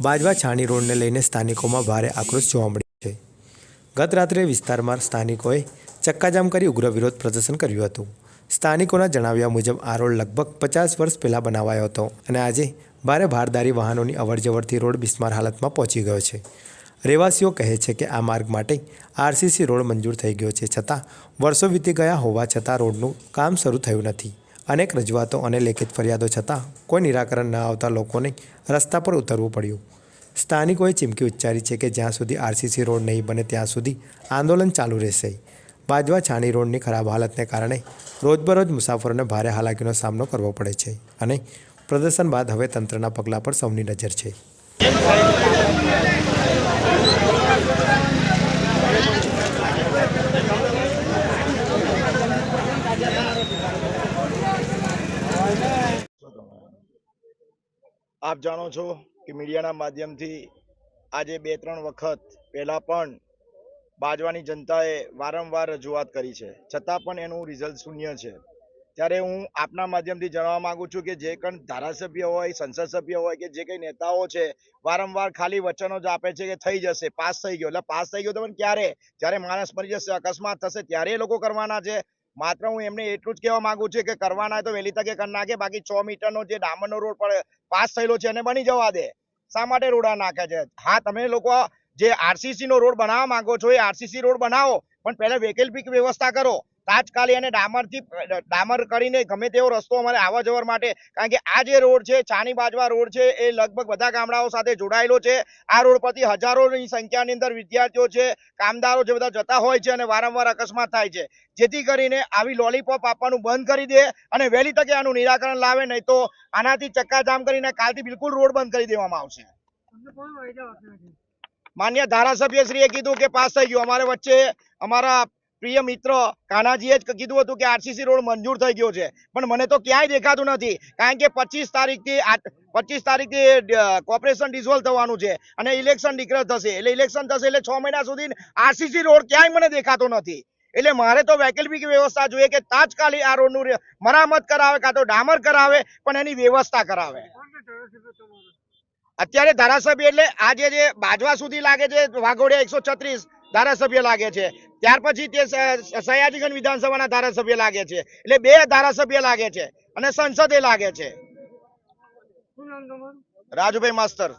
બાજવા છાણી રોડને લઈને સ્થાનિકોમાં ભારે આક્રોશ જોવા મળ્યો છે. ગત રાત્રે વિસ્તારમાં સ્થાનિકોએ ચક્કાજામ કરી ઉગ્ર વિરોધ પ્રદર્શન કર્યું હતું. સ્થાનિકોના જણાવ્યા મુજબ આ રોડ લગભગ પચાસ વર્ષ પહેલાં બનાવાયો હતો અને આજે ભારે ભારદારી વાહનોની અવરજવરથી રોડ બિસ્માર હાલતમાં પહોંચી ગયો છે. રહેવાસીઓ કહે છે કે આ માર્ગ માટે આરસીસી રોડ મંજૂર થઈ ગયો છે છતાં વર્ષો વીતી ગયા હોવા છતાં રોડનું કામ શરૂ થયું નથી. અનેક રજૂઆતો અને લેખિત ફરિયાદો છતાં કોઈ નિરાકરણ ન આવતા લોકોને રસ્તા પર ઉતરવું પડ્યું. સ્થાનિકોએ ચીમકી ઉચ્ચારી છે કે જ્યાં સુધી આરસીસી રોડ નહીં બને ત્યાં સુધી આંદોલન ચાલુ રહેશે. બાજવા છાણી રોડની ખરાબ હાલતને કારણે રોજબરોજ મુસાફરોને ભારે હાલાકીનો સામનો કરવો પડે છે અને પ્રદર્શન બાદ હવે તંત્રના પગલાં પર સૌની નજર છે. આપ જાણો છો કે મીડિયાના માધ્યમથી આજે બે ત્રણ વખત પહેલાં પણ બાજવાની જનતાએ વારંવાર રજૂઆત કરી છે. છતાં પણ એનું રિઝલ્ટ શૂન્ય છે. ત્યારે હું આપના માધ્યમથી જણાવવા માંગુ છું કે જે કંઈ ધારાસભ્ય હોય, સંસદ સભ્ય હોય કે જે કઈ નેતાઓ છે, વારંવાર ખાલી વચનો જ આપે છે કે થઈ જશે, પાસ થઈ ગયો. એટલે પાસ થઈ ગયો તો ક્યારે? જ્યારે માણસ મરી જશે, અકસ્માત થશે, ત્યારે એ લોકો કરવાના છે. માત્ર હું એમને એટલું જ કહેવા માંગુ છું કે કરવાના તો વહેલી તકે કરી નાખે. બાકી છ મીટરનો જે ડામરનો રોડ પડે પાસ થયેલો છે એને બની જવા દે. શા માટે રોડા નાખે છે? હા, તમે લોકો જે આરસીસી નો રોડ બનાવવા માંગો છો એ આરસીસી રોડ બનાવો, પણ પહેલા વૈકલ્પિક વ્યવસ્થા કરો. તાત્કાલિક અને ડામરથી ડામર કરીને ગમે તેવો રસ્તો અમારે આવવા જવા માટે. કારણ કે આ જે રોડ છે ચાની બાજવા રોડ છે એ લગભગ બધા ગામડાઓ સાથે જોડાયેલો છે. આ રોડ પરથી હજારોની સંખ્યાની અંદર વિદ્યાર્થીઓ છે કામદારો જે બધા જતા હોય છે અને વારંવાર અકસ્માત થાય છે. જેથી કરીને આવી લોલીપોપ આપવાનું બંધ કરી દે અને વહેલી તકે આનું નિરાકરણ લાવે નહીં તો આનાથી ચક્કાજામ કરીને કાલથી બિલકુલ રોડ બંધ કરી દેવામાં આવશે. માન્ય ધારાસભ્યશ્રીએ કીધું કે પાસ થઈ ગયું. અમારે વચ્ચે અમારા પ્રિય મિત્ર, કાનાજીએ જ કીધું હતું કે આરસીસી રોડ મંજૂર થઈ ગયો છે. પણ મને તો ક્યાંય દેખાતું નથી. કારણ કે પચીસ તારીખથી પચીસ તારીખથી કોર્પોરેશન ડિઝોલ્વ થવાનું છે અને ઇલેક્શન ડિક્લેર થશે. એટલે ઇલેક્શન થશે એટલે છ મહિના સુધી આરસીસી રોડ ક્યાંય મને દેખાતો નથી. એટલે મારે તો વૈકલ્પિક વ્યવસ્થા જોઈએ કે તાત્કાલિક આ રોડનું મરામત કરાવે કાં તો ડામર કરાવે, પણ એની વ્યવસ્થા કરાવે. અત્યારે ધારાસભ્ય એટલે આજે જે બાજવા સુધી લાગે છે, વાઘોડિયા એકસો ધારાસભ્ય લાગે છે. ત્યાર પછી તે સયાજીગંજ વિધાનસભાના ધારાસભ્ય લાગે છે. એટલે બે ધારાસભ્ય લાગે છે અને સંસદે લાગે છે. રાજુભાઈ માસ્તર.